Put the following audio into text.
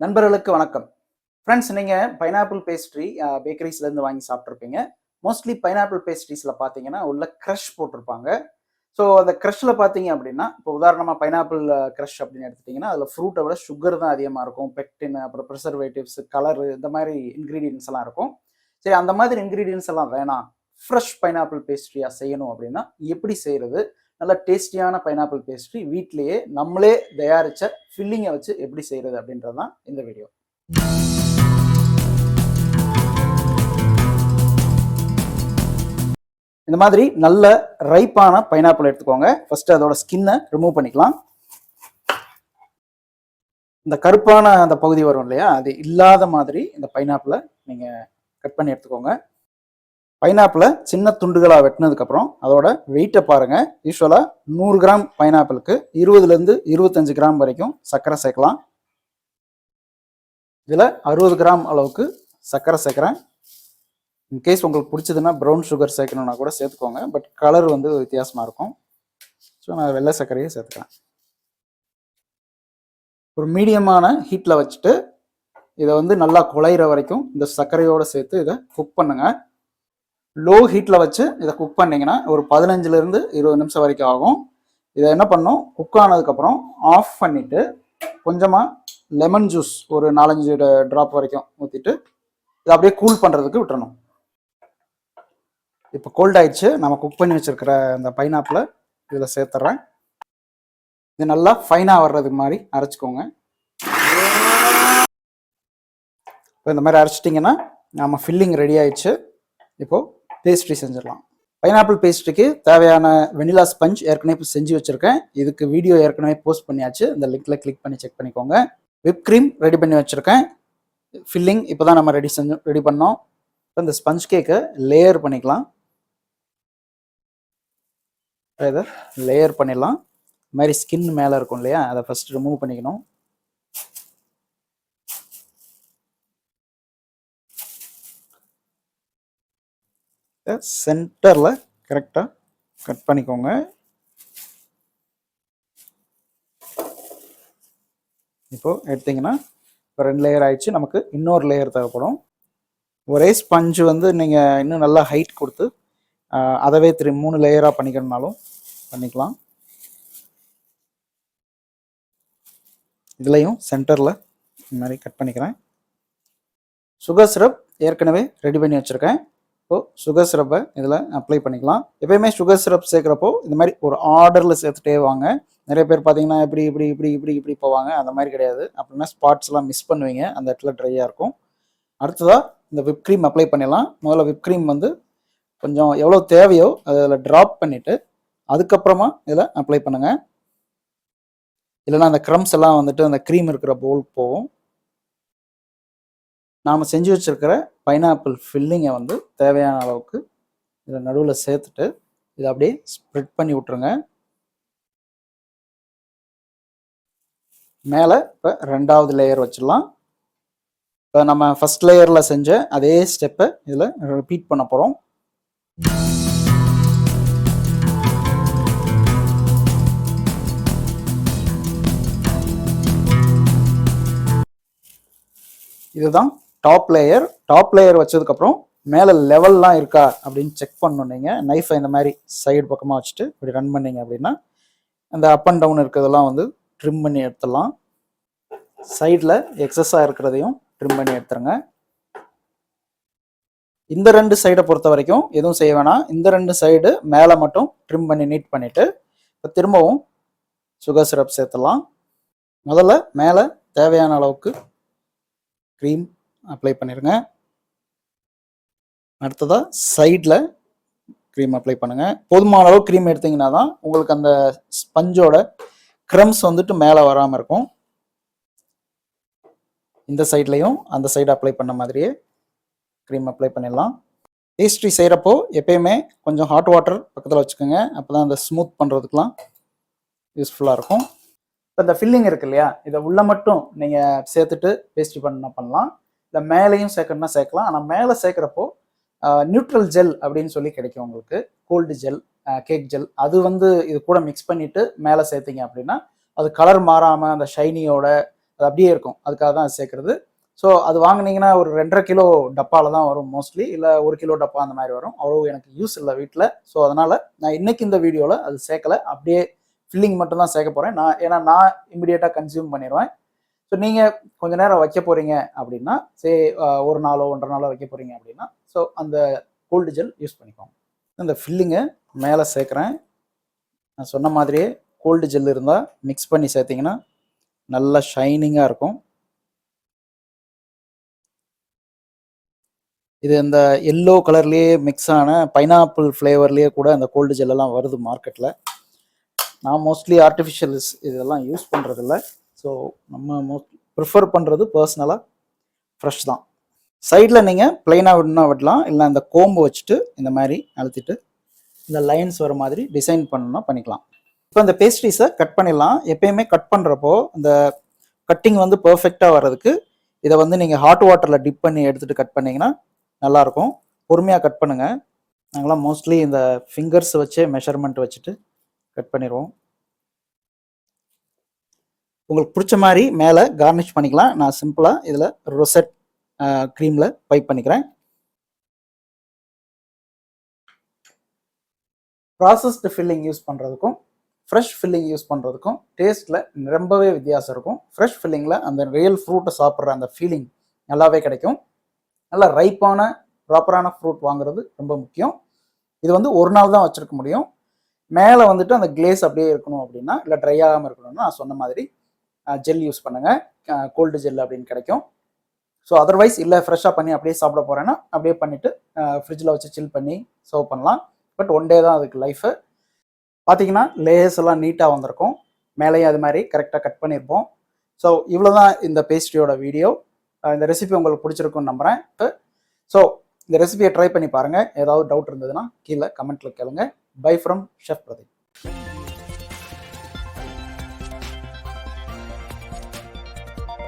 நண்பர்களுக்கு வணக்கம். ஃப்ரெண்ட்ஸ் நீங்கள் பைனாப்பிள் பேஸ்ட்ரி பேக்கரிஸ்லேருந்து வாங்கி சாப்பிட்ருப்பீங்க மோஸ்ட்லி பைனாப்பிள் பேஸ்ட்ரீஸில் பார்த்தீங்கன்னா உள்ள க்ரஷ் போட்டிருப்பாங்க. ஸோ அந்த க்ரஷில் பார்த்தீங்க அப்படின்னா இப்போ உதாரணமாக பைனாப்பிள் க்ரஷ் அப்படின்னு எடுத்துட்டிங்கன்னா அதில் ஃப்ரூட்டை விட சுகர் தான் அதிகமாக இருக்கும். பெக்டின் அப்புறம் ப்ரிசர்வேட்டிவ்ஸ் கலரு இந்த மாதிரி இன்க்ரீடியன்ஸ் எல்லாம் இருக்கும். சரி அந்த மாதிரி இன்க்ரீடியன்ஸ் எல்லாம் வேணாம். ஃப்ரெஷ் பைனாப்பிள் பேஸ்ட்ரியாக செய்யணும் அப்படின்னா எப்படி செய்கிறது நல்ல டேஸ்டியான பைனாப்பிள் பேஸ்ட்ரி வீட்லேயே நம்மளே தயாரித்த ஃபில்லிங்கை வச்சு எப்படி செய்கிறது அப்படின்றது தான் இந்த வீடியோ இந்த மாதிரி நல்ல ரைப்பான பைனாப்பிள் எடுத்துக்கோங்க. ஃபர்ஸ்ட் அதோட ஸ்கின்னை ரிமூவ் பண்ணிக்கலாம். இந்த கருப்பான அந்த பகுதி வரும் இல்லையா? அது இல்லாத மாதிரி இந்த பைனாப்பிளை நீங்கள் கட் பண்ணி எடுத்துக்கோங்க. பைனாப்பிளை சின்ன துண்டுகளாக வெட்டினதுக்கப்புறம் அதோட வெயிட்டை பாருங்கள் யூஸ்வலாக நூறு கிராம் பைனாப்பிளுக்கு இருபதுலேருந்து இருபத்தஞ்சு கிராம் வரைக்கும் சர்க்கரை சேர்க்கலாம். இதில் அறுபது கிராம் அளவுக்கு சர்க்கரை சேர்க்குறேன். இன்கேஸ் உங்களுக்கு பிடிச்சதுன்னா ப்ரௌன் சுகர் சேர்க்கணுன்னா கூட சேர்த்துக்கோங்க. பட் கலர் வந்து வித்தியாசமாக இருக்கும். ஸோ நான் வெள்ளை சர்க்கரையே சேர்த்துக்கிறேன். ஒரு மீடியமான ஹீட்டில் வச்சுட்டு இதை வந்து நல்லா குழையிற வரைக்கும் இந்த சர்க்கரையோடு சேர்த்து இதை குக் பண்ணுங்கள் லோ ஹீட்டில் வச்சு இதை குக் பண்ணிங்கன்னா ஒரு பதினஞ்சுலேருந்து இருபது நிமிஷம் வரைக்கும் ஆகும். இதை என்ன பண்ணும் குக் ஆனதுக்கப்புறம் ஆஃப் பண்ணிவிட்டு கொஞ்சமாக லெமன் ஜூஸ் ஒரு நாலஞ்சு ட்ராப் வரைக்கும் ஊற்றிட்டு இதை அப்படியே கூல் பண்ணுறதுக்கு விட்டுறணும். இப்போ கோல்ட் ஆயிடுச்சு. நம்ம குக் பண்ணி வச்சுருக்கிற அந்த பைனாப்பிளை இதில் சேர்த்துட்றேன் இது நல்லா ஃபைனாக வர்றதுக்கு மாதிரி அரைச்சிக்கோங்க. இப்போ இந்த மாதிரி அரைச்சிட்டிங்கன்னா நம்ம ஃபில்லிங் ரெடி ஆயிடுச்சு. இப்போது பேஸ்ட்ரி செஞ்சிடலாம். பைனாப்பிள் பேஸ்ட்ரிக்கு தேவையான வெனிலா ஸ்பஞ்ச் ஏற்கனவே இப்போ செஞ்சு வச்சுருக்கேன். இதுக்கு வீடியோ ஏற்கனவே போஸ்ட் பண்ணியாச்சு. இந்த லிங்க்கில் கிளிக் பண்ணி செக் பண்ணிக்கோங்க. விப் க்ரீம் ரெடி பண்ணி வச்சுருக்கேன். ஃபில்லிங் இப்போ தான் நம்ம ரெடி செஞ்சு ரெடி பண்ணோம். இப்போ இந்த ஸ்பஞ்ச் கேக்கை லேயர் பண்ணிக்கலாம். இதை லேயர் பண்ணிடலாம். இது மாதிரி ஸ்கின் மேலே இருக்கும் இல்லையா? அதை ஃபஸ்ட்டு ரிமூவ் பண்ணிக்கணும். சென்டரில் கரெக்டாக கட் பண்ணிக்கோங்க. இப்போது எடுத்தீங்கன்னா இப்போ ரெண்டு லேயர் ஆயிடுச்சு. நமக்கு இன்னொரு லேயர் தேவைப்படும். ஒரே ஸ்பஞ்சு வந்து நீங்கள் இன்னும் நல்லா ஹைட் கொடுத்து அதவே திரு மூணு லேயராக பண்ணிக்கணும்னாலும் பண்ணிக்கலாம். இதுலேயும் சென்டரில் இந்த மாதிரி கட் பண்ணிக்கிறேன். சுகர் சிரப் ஏற்கனவே ரெடி பண்ணி வச்சுருக்கேன். இப்போது சுகர் சிரப்பை இதில் அப்ளை பண்ணிக்கலாம். எப்பயுமே சுகர் சிரப் சேர்க்குறப்போ இந்த மாதிரி ஒரு ஆர்டரில் சேர்த்துட்டே வாங்க. நிறைய பேர் பார்த்தீங்கன்னா இப்படி இப்படி இப்படி இப்படி இப்படி போவாங்க. அந்த மாதிரி கிடையாது. அப்படின்னா ஸ்பாட்ஸ்லாம் மிஸ் பண்ணுவீங்க. அந்த இடத்துல ட்ரையாக இருக்கும். அடுத்ததாக இந்த whipped க்ரீம் அப்ளை பண்ணிடலாம். முதல்ல whipped க்ரீம் வந்து கொஞ்சம் எவ்வளோ தேவையோ அதில் ட்ராப் பண்ணிவிட்டு அதுக்கப்புறமா இதில் அப்ளை பண்ணுங்கள் இல்லைன்னா அந்த க்ரம்ஸ் எல்லாம் வந்துட்டு அந்த க்ரீம் இருக்கிற பவுல் போகும். நாம் செஞ்சு வச்சுருக்கிற பைனாப்பிள் ஃபில்லிங்கை வந்து தேவையான அளவுக்கு இதில் நடுவில் சேர்த்துட்டு இதை அப்படியே ஸ்ப்ரெட் பண்ணி விட்ருங்க மேலே இப்போ ரெண்டாவது லேயர் வச்சிடலாம். இப்போ நம்ம ஃபஸ்ட் லேயரில் செஞ்ச அதே ஸ்டெப்பை இதில் ரிப்பீட் பண்ண போகிறோம் இதுதான் டாப் லேயர் டாப் லேயர் வச்சதுக்கப்புறம் மேலே லெவல்லாம் இருக்கா அப்படின்னு செக் பண்ணணும் நீங்கள் நைஃபை இந்த மாதிரி சைடு பக்கமாக வச்சுட்டு இப்படி ரன் பண்ணீங்க அப்படின்னா அந்த அப் அண்ட் டவுன் இருக்கிறதெல்லாம் வந்து ட்ரிம் பண்ணி எடுத்துடலாம். சைடில் எக்ஸஸாக இருக்கிறதையும் ட்ரிம் பண்ணி எடுத்துருங்க. இந்த ரெண்டு சைடை பொறுத்த வரைக்கும் எதுவும் செய்ய வேணாம். இந்த ரெண்டு சைடு மேலே மட்டும் ட்ரிம் பண்ணி நீட் பண்ணிவிட்டு இப்போ திரும்பவும் சுகர் சிரப் சேர்த்துடலாம். முதல்ல மேலே தேவையான அளவுக்கு க்ரீம் அப்ளை பண்ணிடுங்க அடுத்ததாக சைடில் க்ரீம் அப்ளை பண்ணுங்கள் போதுமான அளவு க்ரீம் எடுத்தீங்கன்னா தான் உங்களுக்கு அந்த ஸ்பஞ்சோட க்ரம்ஸ் வந்துட்டு மேலே வராமல் இருக்கும். இந்த சைட்லேயும் அந்த சைடு அப்ளை பண்ண மாதிரியே க்ரீம் அப்ளை பண்ணிடலாம். பேஸ்ட்ரி செய்கிறப்போ எப்பயுமே கொஞ்சம் ஹாட் வாட்டர் பக்கத்தில் வச்சுக்கோங்க. அப்போ தான் அந்த ஸ்மூத் பண்ணுறதுக்கெலாம் யூஸ்ஃபுல்லாக இருக்கும். இப்போ இந்த ஃபில்லிங் இருக்கு இல்லையா இதை உள்ளே மட்டும் நீங்கள் சேர்த்துட்டு பேஸ்ட்ரி பண்ண பண்ணலாம். இல்லை மேலேயும் சேர்க்கணும்னா சேர்க்கலாம். ஆனால் மேலே சேர்க்குறப்போ நியூட்ரல் ஜெல் அப்படின்னு சொல்லி கிடைக்கும் உங்களுக்கு. கோல்டு ஜெல் கேக் ஜெல் அது வந்து இது கூட மிக்ஸ் பண்ணிட்டு மேலே சேர்த்தீங்க அப்படின்னா அது கலர் மாறாமல் அந்த ஷைனியோட அது அப்படியே இருக்கும். அதுக்காக தான் சேர்க்குறது. ஸோ அது வாங்குனீங்கன்னா ஒரு ரெண்டரை கிலோ டப்பாவில் தான் வரும் மோஸ்ட்லி இல்லை ஒரு கிலோ டப்பா அந்த மாதிரி வரும். அவ்வளோ எனக்கு யூஸ் இல்லை வீட்டில் ஸோ அதனால் நான் இன்னைக்கு இந்த வீடியோவில் அது சேர்க்கல. அப்படியே ஃபில்லிங் மட்டும் தான் சேர்க்க போகிறேன் நான் ஏன்னா நான் இமிடியேட்டாக கன்சியூம் பண்ணிடுவேன். ஸோ நீங்கள் கொஞ்ச நேரம் வைக்க போகிறீங்க அப்படின்னா சே ஒரு நாளோ ஒன்றரை நாளோ வைக்க போகிறீங்க அப்படின்னா ஸோ அந்த கோல்டு ஜெல் யூஸ் பண்ணிக்கோங்க. இந்த ஃபில்லிங்கை மேலே சேர்க்குறேன். நான் சொன்ன மாதிரியே கோல்டு ஜெல் இருந்தால் மிக்ஸ் பண்ணி சேர்த்திங்கன்னா நல்லா ஷைனிங்காக இருக்கும். இது இந்த எல்லோ கலர்லேயே மிக்ஸ் ஆன பைனாப்பிள் ஃப்ளேவர்லேயே கூட அந்த கோல்டு ஜெல்லெல்லாம் வருது மார்க்கெட்டில் நான் மோஸ்ட்லி ஆர்டிஃபிஷியல்ஸ் இதெல்லாம் யூஸ் பண்ணுறதில்ல ஸோ நம்ம மோஸ்ட் ப்ரிஃபர் பண்ணுறது பர்சனலாக ஃப்ரெஷ் தான். சைடில் நீங்கள் ப்ளைனாக விடனா விடலாம் இல்லை அந்த கோம்பு வச்சுட்டு இந்த மாதிரி அழுத்திட்டு இந்த லைன்ஸ் வர மாதிரி டிசைன் பண்ணணும்னா பண்ணிக்கலாம். இப்போ இந்த பேஸ்ட்ரீஸை கட் பண்ணிடலாம். எப்பயுமே கட் பண்ணுறப்போ இந்த கட்டிங் வந்து பர்ஃபெக்டாக வர்றதுக்கு இதை வந்து நீங்கள் ஹாட் வாட்டரில் டிப் பண்ணி எடுத்துகிட்டு கட் பண்ணிங்கன்னா நல்லாயிருக்கும். பொறுமையாக கட் பண்ணுங்கள் நாங்களாம் மோஸ்ட்லி இந்த ஃபிங்கர்ஸ் வச்சே மெஷர்மெண்ட் வச்சுட்டு கட் பண்ணிடுவோம். உங்களுக்கு பிடிச்ச மாதிரி மேலே கார்னிஷ் பண்ணிக்கலாம். நான் சிம்பிளாக இதில் ரொசட் க்ரீமில் பைப் பண்ணிக்கிறேன். ப்ராசஸ்டு ஃபில்லிங் யூஸ் பண்ணுறதுக்கும் ஃப்ரெஷ் ஃபில்லிங் யூஸ் பண்ணுறதுக்கும் டேஸ்ட்டில் ரொம்பவே வித்தியாசம் இருக்கும். ஃப்ரெஷ் ஃபில்லிங்கில் அந்த ரியல் ஃப்ரூட்டை சாப்பிட்ற அந்த ஃபீலிங் நல்லாவே கிடைக்கும். நல்லா ரைப்பான ப்ராப்பரான ஃப்ரூட் வாங்குறது ரொம்ப முக்கியம். இது வந்து ஒரு நாள் தான் வச்சுருக்க முடியும். மேலே வந்துட்டு அந்த கிளேஸ் அப்படியே இருக்கணும் அப்படின்னா இல்லை ட்ரை ஆகாமல் இருக்கணும்னா நான் சொன்ன மாதிரி ஜெல் யூஸ் பண்ணுங்கள் கோல்டு ஜெல் அப்படின்னு கிடைக்கும். ஸோ அதர்வைஸ் இல்லை ஃப்ரெஷ்ஷாக பண்ணி அப்படியே சாப்பிட போகிறேன்னா அப்படியே பண்ணிவிட்டு ஃப்ரிட்ஜில் வச்சு சில் பண்ணி சர்வ் பண்ணலாம். பட் ஒன் டே தான் அதுக்கு லைஃபு பார்த்தீங்கன்னா லேயர்ஸ் எல்லாம் நீட்டாக வந்திருக்கும். மேலேயும் அது மாதிரி கரெக்டாக கட் பண்ணியிருப்போம் ஸோ இவ்வளோ தான் இந்த பேஸ்ட்ரியோட வீடியோ இந்த ரெசிபி உங்களுக்கு பிடிச்சிருக்குன்னு நம்புகிறேன் ஸோ இந்த ரெசிபியை ட்ரை பண்ணி பாருங்கள் ஏதாவது டவுட் இருந்ததுன்னா கீழே கமெண்ட்டில் கேளுங்க. By from chef Pradeep